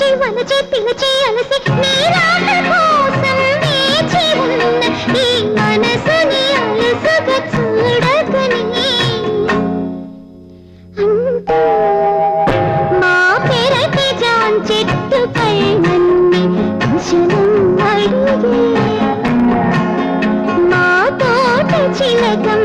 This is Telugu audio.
అలచి వలచి పిలిచి అలసి నీ రాక కోసం వేచి ఉన్న ఈ మనసుని అలసుగా చూడకని. అంతే మా పెరటి జాన్ చెట్టు పై నన్ను కుశలం అడిగే. మా తోట చిలకం